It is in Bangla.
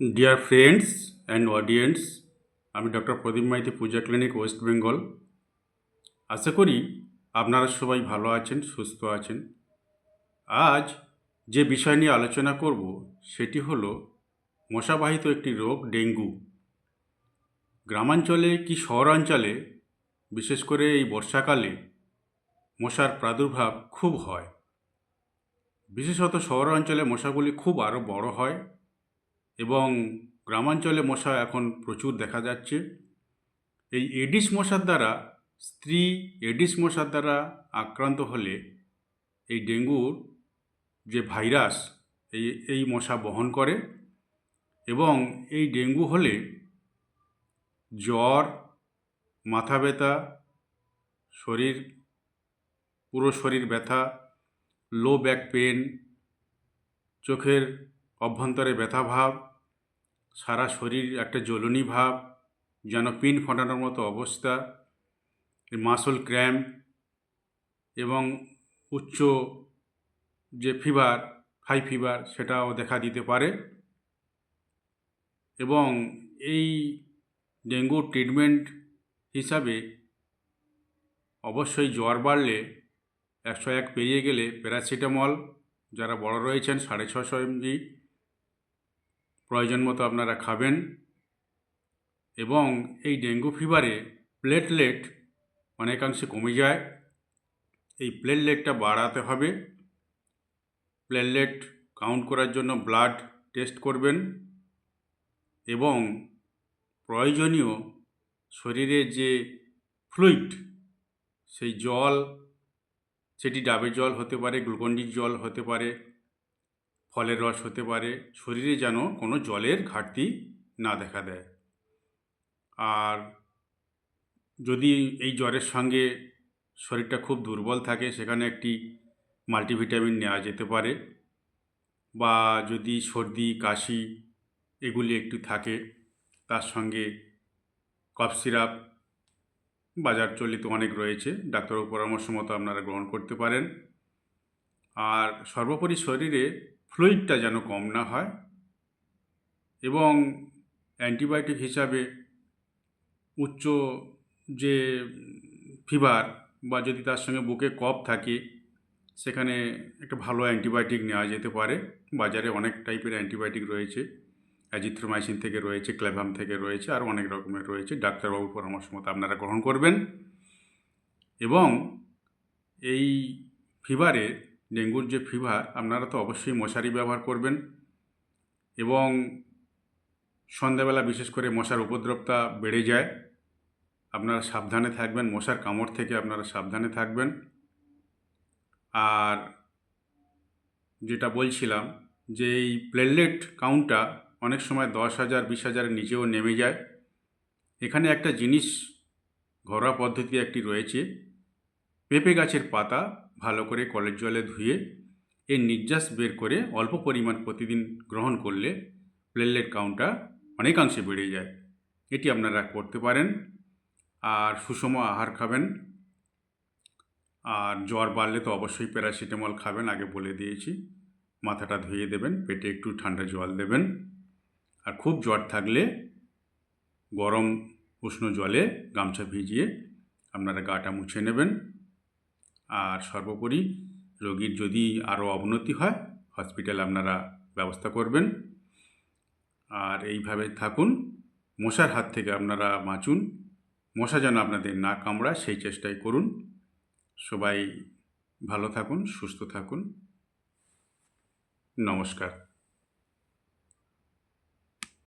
ডিয়ার ফ্রেন্ডস অ্যান্ড অডিয়েন্স আমি doctor Pradip Maiti Puja clinic West Bengal আশা করি আপনারা সবাই ভালো আছেন, সুস্থ আছেন। আজ যে বিষয় নিয়ে আলোচনা করব, সেটি হলো মশাবাহিত একটি রোগ, ডেঙ্গু। গ্রামাঞ্চলে কি শহরাঞ্চলে, বিশেষ করে এই বর্ষাকালে, মশার প্রাদুর্ভাব খুব হয়? বিশেষত শহরাঞ্চলে মশাগুলি খুব আরও বড় হয়। গ্রামাঞ্চলে মশা এখন প্রচুর দেখা যাচ্ছে। এই এডিস মশার দ্বারা, স্ত্রী এডিস মশার দ্বারা আক্রান্ত হলে এই ডেঙ্গুর যে ভাইরাস, এই এই মশা বহন করে এবং এই ডেঙ্গু হলে জ্বর, মাথা ব্যথা, শরীর, পুরো শরীর ব্যথা, লো ব্যাক পেন চোখের অভ্যন্তরে ব্যথা ভাব সারা শরীর একটা জ্বলনি ভাব, যেন পিন ফাটানোর মতো অবস্থা, মাসল ক্র্যাম্প এবং উচ্চ যে ফিভার, হাই ফিভার সেটাও দেখা দিতে পারে। এবং এই ডেঙ্গু ট্রিটমেন্ট হিসাবে অবশ্যই জ্বর বাড়লে একশো এক পেরিয়ে গেলে প্যারাসিটামল, যারা বড় রয়েছেন, সাড়ে ছশো এমজি প্রয়োজন মতো আপনারা খাবেন এবং এই ডেঙ্গু ফিভারে প্লেটলেট অনেকাংশে কমে যায়। এই প্লেটলেটটা বাড়াতে হবে। প্লেটলেট কাউন্ট করার জন্য ব্লাড টেস্ট করবেন এবং প্রয়োজনীয় শরীরে যে ফ্লুইড, সেই জল, সেটি ডাবের জল হতে পারে, গ্লুকন্ডির জল হতে পারে ফলের রস হতে পারে, শরীরে যেন কোনো জলের ঘাটতি না দেখা দেয়। আর যদি এই জ্বরের সঙ্গে শরীরটা খুব দুর্বল থাকে, সেখানে একটি মাল্টিভিটামিন নেওয়া যেতে পারে। বা যদি সর্দি, কাশি এগুলি একটু থাকে, তার সঙ্গে কফ সিরাপ বাজার চলিত অনেক রয়েছে। ডাক্তারের পরামর্শ মতো আপনারা গ্রহণ করতে পারেন। আর সর্বোপরি শরীরে ফ্লুইডটা যেন কম না হয় এবং অ্যান্টিবায়োটিক হিসাবে উচ্চ যে ফিভার বা যদি তার সঙ্গে বুকে কফ থাকে, সেখানে একটা ভালো অ্যান্টিবায়োটিক নেওয়া যেতে পারে। বাজারে অনেক টাইপের অ্যান্টিবায়োটিক রয়েছে। অ্যাজিথ্রোমাইসিন থেকে রয়েছে, ক্লেভাম থেকে রয়েছে আর অনেক রকমের রয়েছে। ডাক্তারবাবুর পরামর্শ মতো আপনারা গ্রহণ করবেন। এবং এই ফিভারে ডেঙ্গুর যে ফিভার আপনারা তো অবশ্যই মশারি ব্যবহার করবেন এবং সন্ধ্যাবেলা বিশেষ করে মশার উপদ্রবটা বেড়ে যায়। আপনারা সাবধানে থাকবেন, মশার কামড় থেকে আপনারা সাবধানে থাকবেন। আর যেটা বলছিলাম যে এই প্লেটলেট কাউন্টটা অনেক সময় দশ হাজার, বিশ হাজারের নিচেও নেমে যায়। এখানে একটা জিনিস ঘরোয়া পদ্ধতি একটি রয়েছে পেঁপে গাছের পাতা ভালো করে কলের জলে ধুয়ে, এর নির্যাস বের করে অল্প পরিমাণ প্রতিদিন গ্রহণ করলে প্লেটলেট কাউন্টটা অনেকাংশে বেড়ে যায়। এটি আপনারা করতে পারেন। আর সুষম আহার খাবেন। আর জ্বর বাড়লে তো অবশ্যই প্যারাসিটামল খাবেন, আগে বলে দিয়েছি। মাথাটা ধুয়ে দেবেন, পেটে একটু ঠান্ডা জল দেবেন। আর খুব জ্বর থাকলে গরম উষ্ণ জলে গামছা ভিজিয়ে আপনারা গাটা মুছে নেবেন। আর সর্বোপরি রোগীর যদি আরও অবনতি হয়, হসপিটাল আপনারা ব্যবস্থা করবেন। আর এইভাবে থাকুন, মশার হাত থেকে আপনারা বাঁচুন, মশা যেন আপনাদের না কামড়ায় সেই চেষ্টাই করুন। সবাই ভালো থাকুন, সুস্থ থাকুন। নমস্কার।